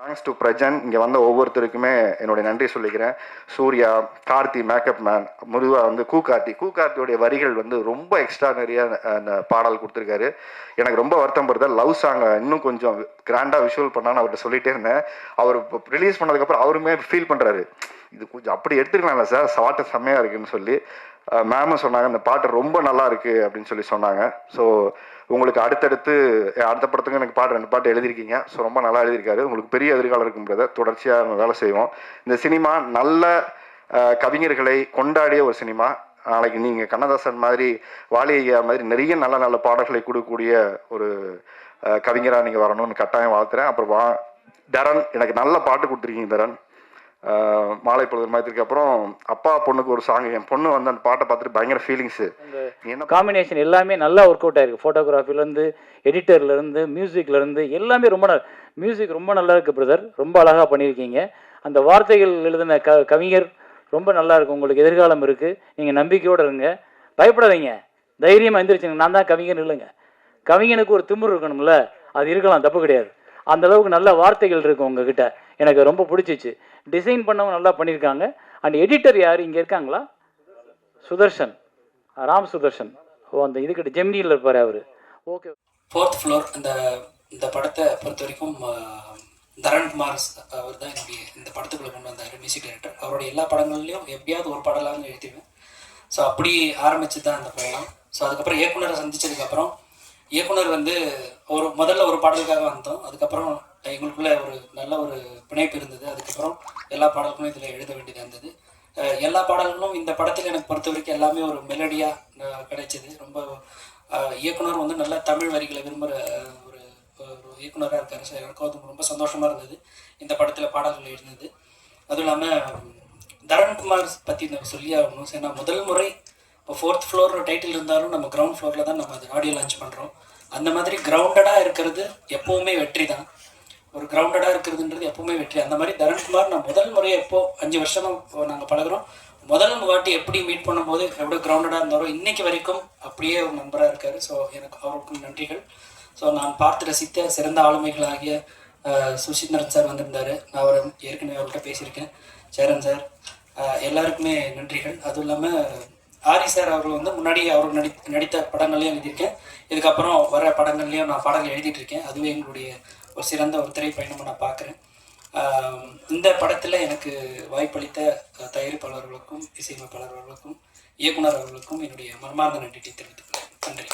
Thanks to Prajan இங்கே வந்த ஒவ்வொருத்தருக்குமே என்னுடைய நன்றி சொல்லிக்கிறேன். சூர்யா கார்த்தி மேக்கப் மேன் முருகா வந்து கூ கார்த்தி கூ கார்த்தியோடைய வரிகள் வந்து ரொம்ப எக்ஸ்ட்ரானரியாக அந்த பாடல் கொடுத்துருக்காரு. எனக்கு ரொம்ப வருத்தம் படுத்த லவ் சாங்கை இன்னும் கொஞ்சம் கிராண்டாக விஷுவல் பண்ணான்னு அவர்கிட்ட சொல்லிட்டே இருந்தேன். அவர் ரிலீஸ் பண்ணதுக்கப்புறம் அவருமே ஃபீல் பண்ணுறாரு இது கொஞ்சம் அப்படி எடுத்துக்கலாம்ல சார் சாட்டை செம்மையாக இருக்குன்னு சொல்லி. மேமும் சொன்னாங்க இந்த பாட்டு ரொம்ப நல்லா இருக்கு அப்படின்னு சொல்லி சொன்னாங்க. ஸோ உங்களுக்கு அடுத்தடுத்து அடுத்த படத்துக்கு எனக்கு பாட்டு ரெண்டு பாட்டு எழுதியிருக்கீங்க. ஸோ ரொம்ப நல்லா எழுதியிருக்காரு. உங்களுக்கு பெரிய எதிர்காலம் இருக்குன்றத தொடர்ச்சியாக நம்ம வேலை செய்வோம். இந்த சினிமா நல்ல கவிஞர்களை கொண்டாடிய ஒரு சினிமா. நாளைக்கு நீங்கள் கண்ணதாசன் மாதிரி வாலியா மாதிரி நிறைய நல்ல நல்ல பாடல்களை கொடுக்கக்கூடிய ஒரு கவிஞராக நீங்கள் வரணும்னு கட்டாயம் வாழ்த்துறேன். அப்புறம் வா தரன் எனக்கு நல்ல பாட்டு கொடுத்துருக்கீங்க தரன். மாலை பொழுது மயத்திற்கு அப்புறம் அப்பா பொண்ணுக்கு ஒரு சாங் என் பொண்ணு வந்து அந்த பாட்டை பார்த்துட்டு பயங்கர ஃபீலிங்ஸு என்ன காம்பினேஷன் எல்லாமே நல்லா ஒர்க் அவுட் ஆயிருக்கு. ஃபோட்டோகிராஃபிலேருந்து எடிட்டர்லேருந்து மியூசிக்லேருந்து எல்லாமே ரொம்ப நல்ல மியூசிக் ரொம்ப நல்லா இருக்கு பிரதர் ரொம்ப அழகாக பண்ணியிருக்கீங்க. அந்த வார்த்தைகள் எழுதின க கவிஞர் ரொம்ப நல்லா இருக்கு. உங்களுக்கு எதிர்காலம் இருக்குது நீங்கள் நம்பிக்கையோடு இருங்க. பயப்படாதீங்க. தைரியமாக எந்திரிச்சுங்க. நான் தான் கவிஞர் இல்லைங்க. கவிஞனுக்கு ஒரு திமிரு இருக்கணும்ல. அது இருக்கலாம். தப்பு கிடையாது. அந்த அளவுக்கு நல்ல வார்த்தைகள் இருக்கு உங்ககிட்ட. எனக்கு ரொம்ப பிடிச்சிச்சு. டிசைன் பண்ணவங்க நல்லா பண்ணியிருக்காங்க. அண்ட் எடிட்டர் யார்? இங்கே இருக்காங்களா? சுதர்ஷன். ராம் சுதர்ஷன். ஓ அந்த இதுக்கிட்ட ஜெமினியில் இருப்பார் அவர். ஓகே ஃபோர்த் ஃப்ளோர் இந்த இந்த படத்தை பொறுத்த வரைக்கும் ஆஹ், தரண்குமார் அவர் தான் என்னுடைய இந்த படத்துக்குள்ள கொண்டு வந்தார் மியூசிக் டைரக்டர் அவருடைய எல்லா படங்கள்லையும் எப்படியாவது ஒரு படலாவது எழுதிடுவேன் ஸோ அப்படி ஆரம்பிச்சு தான் அந்த பயணம் ஸோ அதுக்கப்புறம் இயக்குனரை சந்திச்சதுக்கப்புறம் இயக்குனர் வந்து ஒரு முதல்ல ஒரு பாடலுக்காக வந்தோம். அதுக்கப்புறம் எங்களுக்குள்ள ஒரு நல்ல ஒரு பிணைப்பு இருந்தது. அதுக்கப்புறம் எல்லா பாடல்களும் இதில் எழுத வேண்டியதாக இருந்தது. எல்லா பாடல்களும் இந்த படத்தில் எனக்கு பொறுத்த வரைக்கும் எல்லாமே ஒரு மெலடியாக கிடைச்சிது. ரொம்ப இயக்குனர் வந்து நல்ல தமிழ் வரிகளை விரும்புகிற ஒரு ஒரு இயக்குனராக இருக்காரு. ஸோ எனக்கு வந்து ரொம்ப சந்தோஷமாக இருந்தது. இந்த படத்தில் பாடல்கள் எழுந்தது அதுவும் இல்லாமல் தரண்குமார் பற்றி நம்ம சொல்லி ஆகணும். ஏன்னா முதல் முறை இப்போ ஃபோர்த் ஃப்ளோர் டைட்டில் இருந்தாலும் நம்ம கிரவுண்ட் ஃப்ளோரில் தான் நம்ம அது ஆடியோ லான்ச் பண்ணுறோம் அந்த மாதிரி கிரவுண்டடாக இருக்கிறது எப்போவுமே வெற்றி தான் ஒரு கிரவுண்டடாக இருக்கிறதுன்றது எப்பவுமே வெற்றி. அந்த மாதிரி தரண்குமார் நான் முதல் முறையை எப்போ அஞ்சு வருஷமாக நாங்கள் பழகுறோம் முதல் வாட்டி எப்படி மீட் பண்ணும்போது எவ்வளோ கிரவுண்டடாக இருந்தாரோ இன்னைக்கு வரைக்கும் அப்படியே ஒரு நண்பராக இருக்காரு. ஸோ எனக்கு அவருக்கும் நன்றிகள். ஸோ நான் பார்த்து ரசித்த சிறந்த ஆளுமைகளாகிய சுஷிந்தரன் சார் வந்திருந்தாரு. நான் அவர் ஏற்கனவே அவர்கிட்ட பேசியிருக்கேன். சேரன் சார் எல்லாருக்குமே நன்றிகள். அதுவும் இல்லாமல் ஆரி சார் அவர் வந்து முன்னாடி அவர் நடி நடித்த படங்கள்லையும் எழுதியிருக்கேன். இதுக்கப்புறம் வர படங்கள்லையும் நான் பாடல்கள் எழுதிட்டு இருக்கேன். அதுவே எங்களுடைய ஒரு சிறந்த ஒரு திரைப்பயணமாக நான் பார்க்குறேன். இந்த படத்தில் எனக்கு வாய்ப்பளித்த தயாரிப்பாளர்களுக்கும் இசையமைப்பாளர்களுக்கும் இயக்குனர் அவர்களுக்கும் என்னுடைய மர்மார்ந்த நன்றியை தெரிவித்துக் கொள்கிறேன். நன்றி.